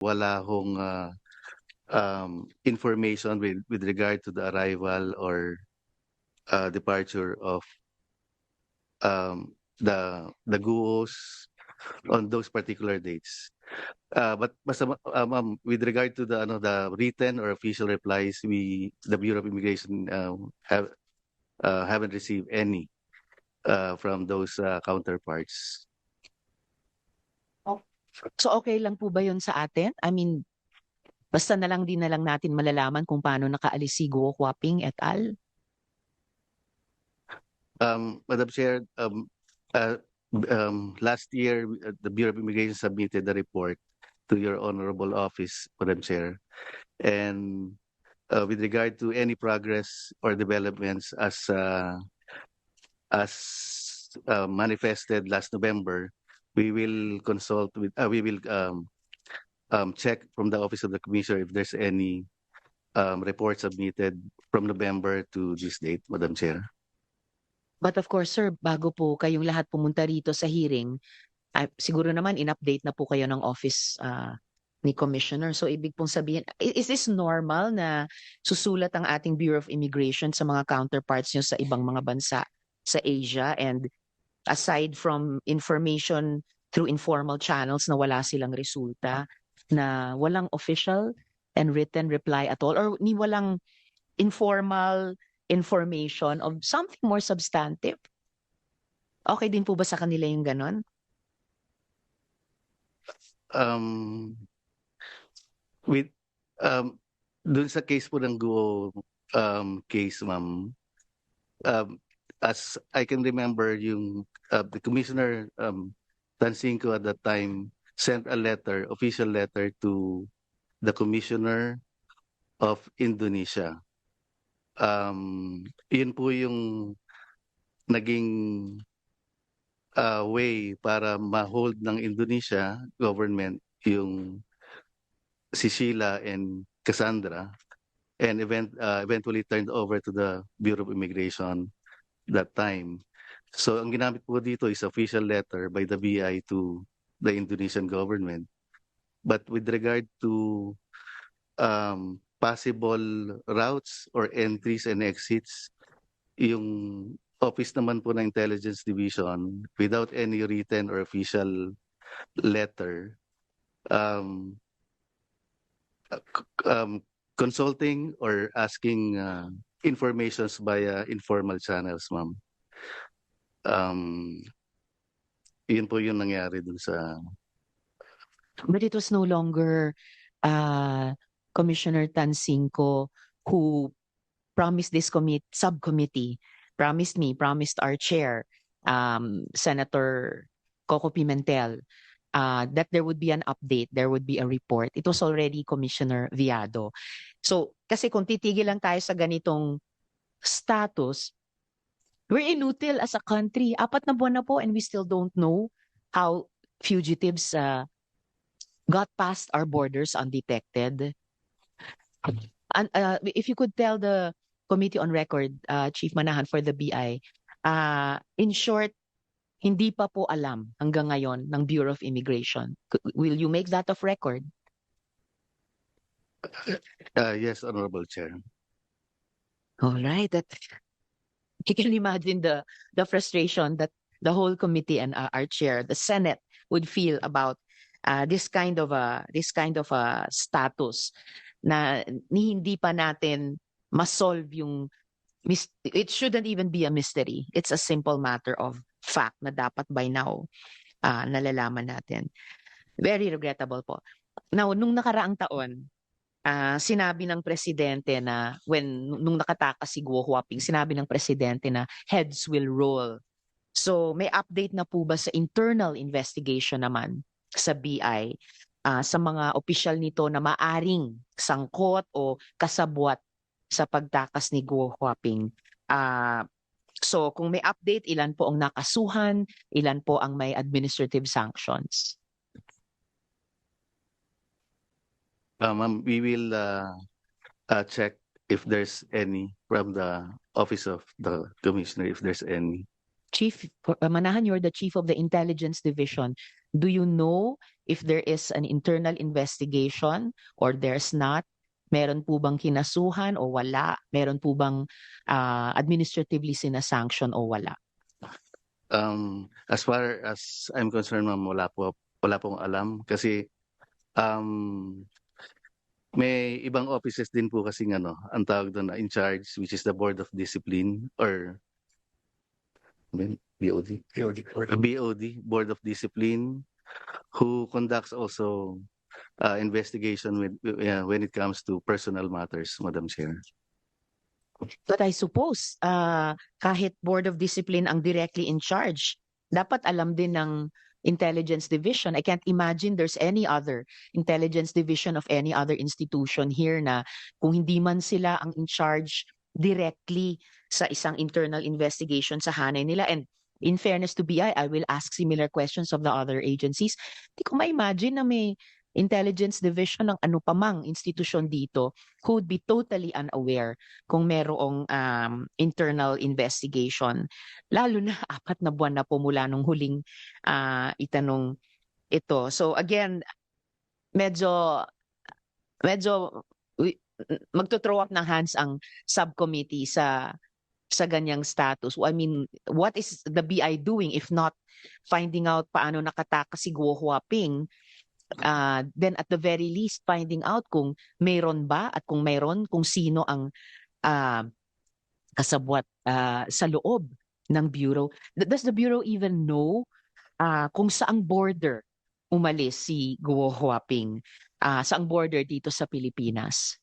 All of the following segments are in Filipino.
wala hong uh, um, information with, with regard to the arrival or uh, departure of um, the the GUOs on those particular dates. Uh, but basta, uh, ma'am, with regard to the ano the written or official replies, we the Bureau of Immigration uh, have uh, haven't received any uh, from those uh, counterparts. So okay lang po ba yun sa atin? I mean, basta na lang din na lang natin malalaman kung paano nakaalis si Guo Huaping et al. Um, Madam Chair, um, uh, um, last year, uh, the Bureau of Immigration submitted a report to your honorable office, Madam Chair. And uh, with regard to any progress or developments as uh, as uh, manifested last November, we will consult with, uh, we will um, um, check from the Office of the Commissioner if there's any um, report submitted from November to this date, Madam Chair. But of course, sir, bago po kayong lahat pumunta rito sa hearing, ah, siguro naman in-update na po kayo ng office ah, ni Commissioner. So ibig pong sabihin, is this normal na susulat ang ating Bureau of Immigration sa mga counterparts nyo sa ibang mga bansa sa Asia and aside from information through informal channels na wala silang resulta, na walang official and written reply at all or ni walang informal information of something more substantive? Okay din po ba sa kanila yung ganon? um with um dun sa case po ng Guo um case ma'am um as I can remember yung uh, the commissioner um Tansinko at that time sent a letter official letter to the commissioner of Indonesia. Um yun po yung naging uh, way para ma-hold ng Indonesia government yung si Sheila and Cassandra and event uh, eventually turned over to the Bureau of Immigration that time. So ang ginamit po dito is official letter by the BI to the Indonesian government. But with regard to um, possible routes or entries and exits, yung office naman po ng Intelligence Division without any written or official letter um, uh, um, consulting or asking uh, informations via informal channels, ma'am. Um, yun po yung nangyari dun sa But it was no longer uh, Commissioner Tansinko who promised this commit subcommittee, promised me, promised our chair, um, Senator Coco Pimentel, uh, that there would be an update, there would be a report. It was already Commissioner Viado. So, kasi kung titigil lang tayo sa ganitong status, we're inutil as a country. Apat na buwan na po and we still don't know how fugitives uh, got past our borders undetected. And uh, if you could tell the committee on record, uh, Chief Manahan for the BI, uh, in short, hindi pa po alam hanggang ngayon ng Bureau of Immigration. Will you make that of record? Uh, yes, Honorable Chair. All right. That you can imagine the the frustration that the whole committee and uh, our chair, the Senate, would feel about uh, this kind of a this kind of a status na hindi pa natin ma-solve yung it shouldn't even be a mystery. It's a simple matter of fact na dapat by now uh, nalalaman natin. Very regrettable po. Now, nung nakaraang taon, ah sinabi ng presidente na when nung nakatakas si Guo Huaping, sinabi ng presidente na heads will roll. So may update na po ba sa internal investigation naman sa BI ah, sa mga opisyal nito na maaring sangkot o kasabwat sa pagtakas ni Guo Huaping? Ah, so kung may update, ilan po ang nakasuhan, ilan po ang may administrative sanctions? Uh, ma'am, we will uh, uh, check if there's any from the Office of the Commissioner, if there's any. Chief uh, Manahan, you're the chief of the intelligence division. Do you know if there is an internal investigation or there's not? Meron po bang kinasuhan o wala? Meron po bang ah, administratively sinasanction o wala? Um, as far as I'm concerned, ma'am, wala po, wala pong alam kasi um, may ibang offices din po kasi ano, ang tawag doon na in charge, which is the Board of Discipline or BOD? BOD, Board of Discipline, who conducts also uh, investigation with, uh, when it comes to personal matters, Madam Chair. But I suppose ah, kahit Board of Discipline ang directly in charge, dapat alam din ng intelligence division. I can't imagine there's any other intelligence division of any other institution here na kung hindi man sila ang in charge directly sa isang internal investigation sa hanay nila. And in fairness to BI, I will ask similar questions of the other agencies. Hindi ko ma-imagine na may intelligence division ng ano pa mang institusyon dito who would be totally unaware kung merong um, internal investigation. Lalo na apat na buwan na po mula nung huling ah, itanong ito. So again, medyo medyo magto-throw up ng hands ang subcommittee sa sa ganyang status. I mean, what is the BI doing if not finding out paano nakatakas si Guo Huaping uh, then at the very least finding out kung mayroon ba at kung mayroon kung sino ang ah, kasabwat ah, sa loob ng bureau. Does the bureau even know ah, kung saang border umalis si Guo Huaping? Ah, saang border dito sa Pilipinas?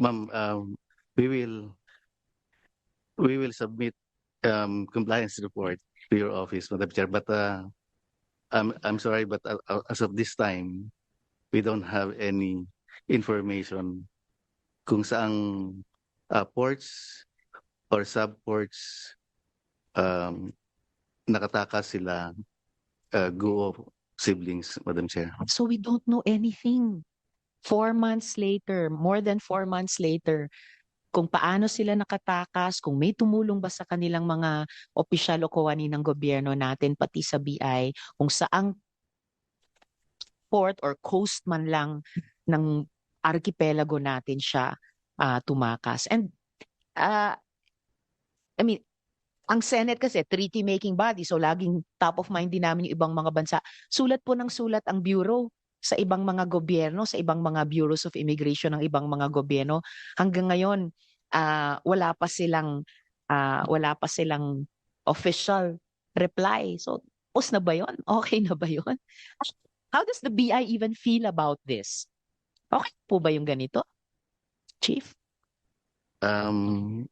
Ma'am, um, we will we will submit um, compliance report to your office, Madam Chair. But uh, I'm I'm sorry, but uh, as of this time, we don't have any information kung saang uh, ports or subports um, nakatakas sila uh, Guo siblings, Madam Chair. So we don't know anything. Four months later, more than four months later, kung paano sila nakatakas, kung may tumulong ba sa kanilang mga opisyal o kawani ng gobyerno natin, pati sa BI, kung saang port or coast man lang ng archipelago natin siya ah, tumakas. And ah, I mean, ang Senate kasi treaty making body so laging top of mind din namin yung ibang mga bansa. Sulat po ng sulat ang bureau sa ibang mga gobyerno, sa ibang mga bureaus of immigration ng ibang mga gobyerno. Hanggang ngayon, ah, wala pa silang ah, wala pa silang official reply. So, pos na ba 'yon? Okay na ba 'yon? How does the BI even feel about this? Okay po ba yung ganito? Chief? Um,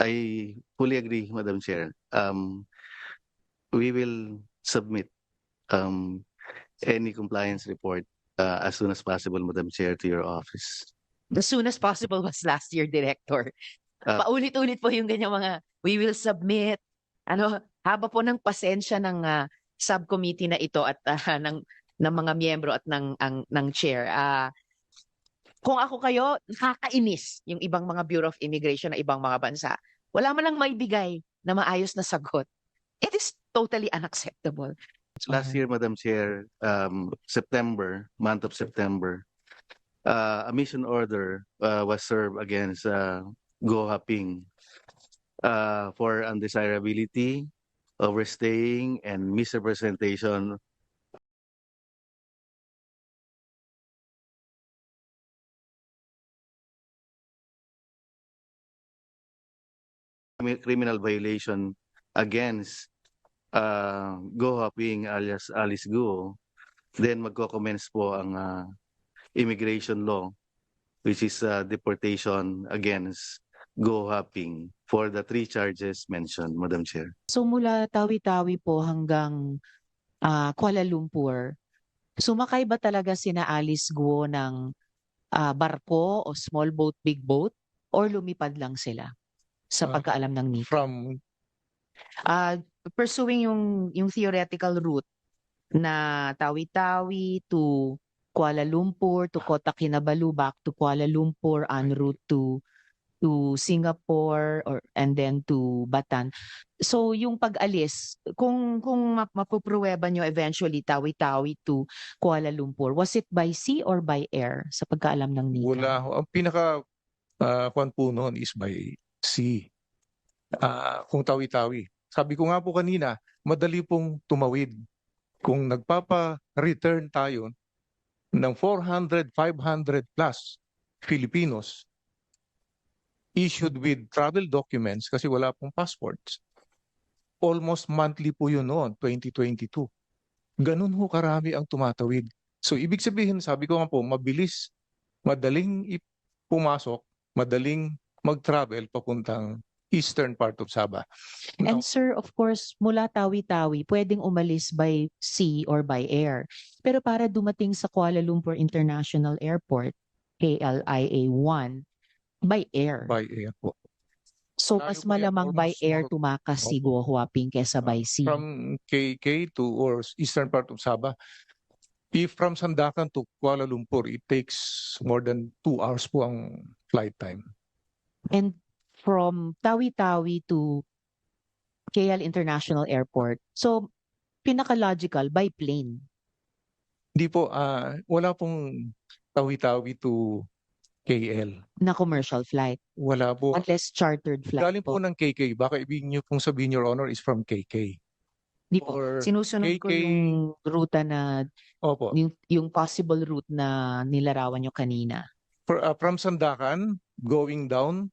I fully agree, Madam Chair. Um, we will submit um, any compliance report uh, as soon as possible, Madam Chair, to your office. The soonest possible was last year, Director. Ah. Paulit-ulit po yung ganyan mga, we will submit. Ano, haba po ng pasensya ng ah, subcommittee na ito at ah, ng, ng mga miyembro at ng, ang, ng chair. Ah, kung ako kayo, nakakainis yung ibang mga Bureau of Immigration na ibang mga bansa. Wala man lang maibigay na maayos na sagot. It is totally unacceptable. Last year, Madam Chair, um, September, month of September, uh, a mission order uh, was served against uh, Go Haping uh, for undesirability, overstaying, and misrepresentation criminal violation against uh, Go Haping alias Alice Guo, then magko-commence po ang uh, immigration law which is uh, deportation against Go Haping for the three charges mentioned, Madam Chair. So mula Tawi-Tawi po hanggang ah, Kuala Lumpur, sumakay ba talaga sina Alice Guo ng ah, barko o small boat, big boat? Or lumipad lang sila sa pagkaalam ng NICA? from Ah, pursuing yung, yung theoretical route na Tawi-Tawi to Kuala Lumpur to Kota Kinabalu back to Kuala Lumpur en route to to Singapore or and then to Batan. so yung pag-alis, kung kung map mapopruweba nyo eventually Tawi-Tawi to Kuala Lumpur, was it by sea or by air sa pagkaalam ng Nika? Wala. Ang pinaka uh, kwan po noon is by sea. Ah, kung tawi-tawi. Sabi ko nga po kanina, madali pong tumawid. Kung nagpapa-return tayo ng 400, 500 plus Filipinos issued with travel documents kasi wala pong passports. Almost monthly po yun noon, 2022. Ganun ho karami ang tumatawid. So ibig sabihin, sabi ko nga po, mabilis, madaling pumasok, madaling mag-travel papuntang eastern part of Sabah. And sir, of course, mula Tawi-Tawi, pwedeng umalis by sea or by air. Pero para dumating sa Kuala Lumpur International Airport, KLIA-1, by air. by air po. so mas malamang by air tumakas si. Guo Huaping kesa by sea. From KK to or eastern part of Sabah, if from Sandakan to Kuala Lumpur, it takes more than two hours po ang flight time. And from Tawi-Tawi to KL International Airport, so pinaka-logical by plane. Hindi po, ah wala pong tawi-tawi to KL. na commercial flight Wala po. unless chartered flight Galing po. po ng KK. Baka ibig niyo pong sabihin, Your Honor, is from KK. Di po. or Sinusunod ko KK yung ruta na Opo. yung, yung possible route na nilarawan nyo kanina. For, ah, from Sandakan, going down,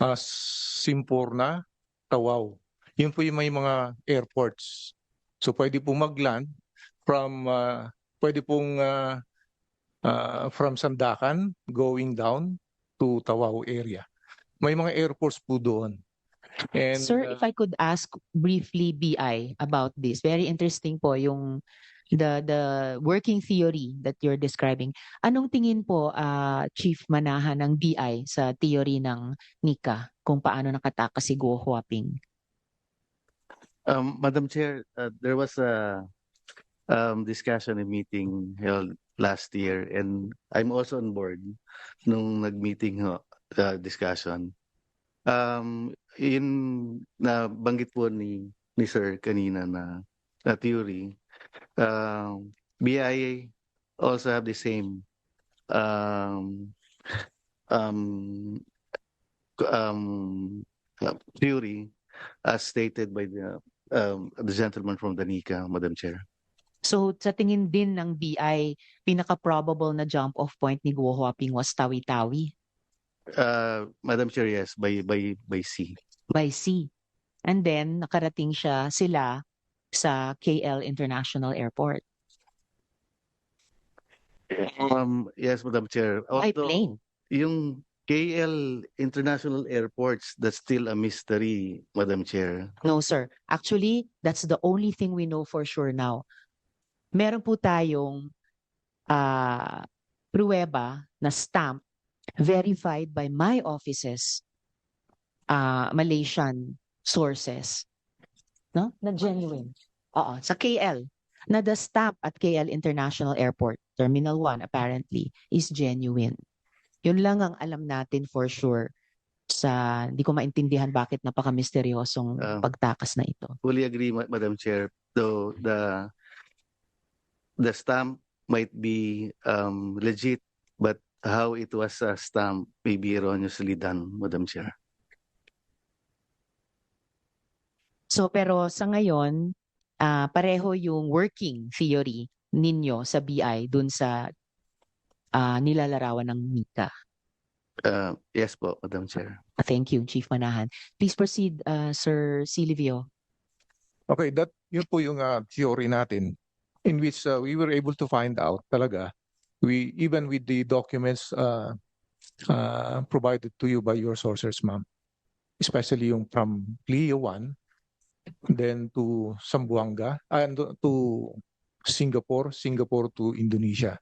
uh, Simpurna, Tawau. Yun po yung may mga airports. So pwede po mag-land from, ah, pwede pong ah, ah, from Sandakan, going down to Tawau area. May mga airports po doon. And, Sir, ah, if I could ask briefly BI about this. Very interesting po yung the the working theory that you're describing. Anong tingin po ah, Chief Manahan ng BI sa theory ng Nika kung paano nakatakas si Guo Huaping? Um, Madam Chair, uh, there was a um, discussion and meeting held last year and I'm also on board nung nag-meeting uh, discussion. Um, yun na banggit po ni ni Sir kanina na na theory. Um, BIA also have the same um, um, um, uh, theory as stated by the um, the gentleman from Danica, Madam Chair. So sa tingin din ng BI, pinaka-probable na jump off point ni Guo Huaping was Tawi-Tawi Uh, Madam Chair, yes, by by by sea. by sea. And then nakarating siya sila sa KL International Airport Um, yes, Madam Chair. by Although, plane. Yung KL International Airports, that's still a mystery, Madam Chair. No, sir. Actually, that's the only thing we know for sure now. Meron po tayong ah pruweba na stamp verified by my offices, ah Malaysian sources, no? Na genuine. Oo, sa KL. Na the stamp at KL International Airport, Terminal 1 apparently, is genuine. Yun lang ang alam natin for sure sa hindi ko maintindihan bakit napaka-misteryosong Ah. pagtakas na ito. Fully agree, Ma- Madam Chair. Though the the stamp might be um, legit, but how it was a stamp may be erroneously done, Madam Chair. So pero sa ngayon, ah pareho yung working theory ninyo sa BI dun sa ah, nilalarawan ng Mika. Uh, yes po, Madam Chair. Thank you, Chief Manahan. Please proceed, ah, Sir Silvio. Okay, that yun po yung ah, theory natin in which ah, we were able to find out talaga we even with the documents uh, uh, provided to you by your sources, ma'am, especially yung from Leo 1 then to Zamboanga and to Singapore, Singapore to Indonesia.